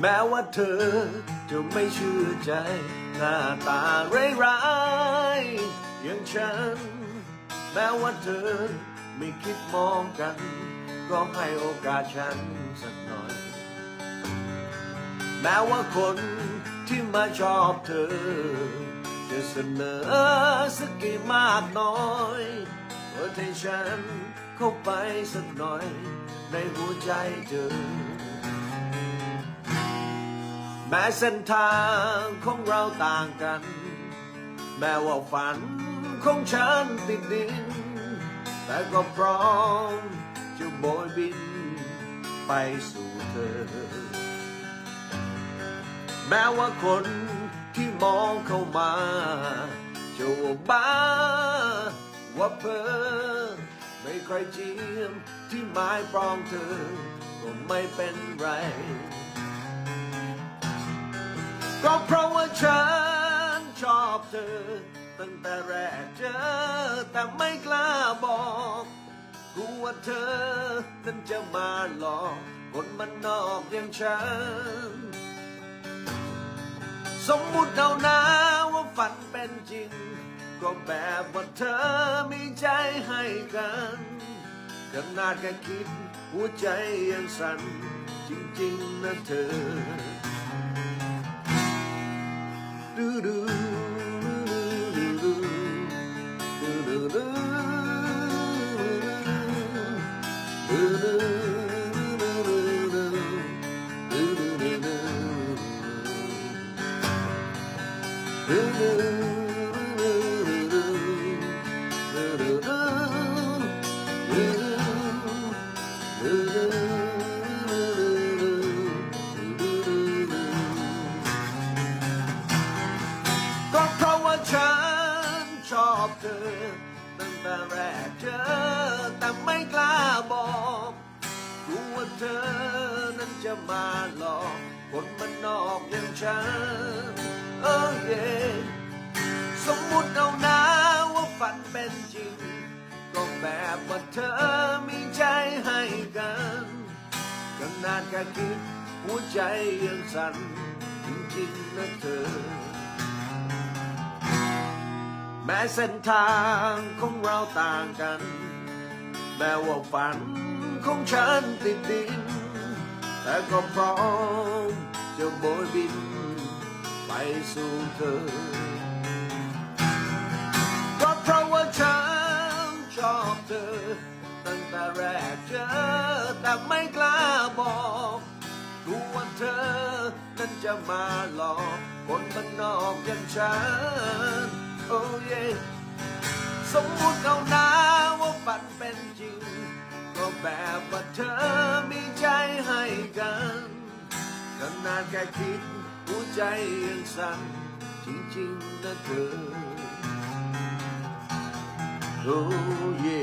แม้ว่าเธอจะไม่เชื่อใจหน้าตาร้ายอย่างฉัน แม้ว่าเธอไม่คิดมองกัน ก็ให้โอกาสฉันสักหน่อย แม้ว่าคนที่มาชอบเธอ จะเสนอสักกี่มากน้อยก็ให้ฉันเข้าไปสักหน่อย ในหัวใจเธอ แม้เส้นทางของเราต่างกัน แม้ว่าฝันของฉันติดดิน แต่ก็พร้อมจะโบยบินไปสู่เธอ แม้ว่าคนที่มองเข้ามาจะว่าบ้าว่าเพอไม่ค่อยเจียมที่หมายปรองเธอก็ไม่เป็นไร ก็เพราะว่าฉันชอบเธอ ตั้งแต่แรกเจอ แต่ไม่กล้าบอกกลัวเธอนั้นจะมาหลอกคนมันนอกอย่างฉัน สมมุติเอานะว่าฝันเป็นจริง ก็แบบว่าเธอมีใจให้กันขนาดแค่คิดหัวใจยังสั่นจริงๆนะเธอ ก็เพราะว่าฉันชอบเธอตั้งแต่แรกเจอแต่ไม่กล้าบอกกลัวเธอนั้นจะมาหลอกคนมันนอกอย่างฉัน อมีใจให้กันขนาดแค่คิดหัวใจยังสั่นจริงๆนะเธอ แม้เส้นทางของเราต่างกัน แม้ว่าฝันของฉันติดดิน แต่ก็พร้อมจะโบยบินไปสู่เธอ จะมาหลอกคนมันนอกอย่างฉัน โอ้เยสมมุติเอานะว่าฝันเป็นจริง ก็แบบว่าเธอมีใจให้กันขนาดแค่คิดหัวใจยังสั่นจริงๆนะเธอโอ้เย่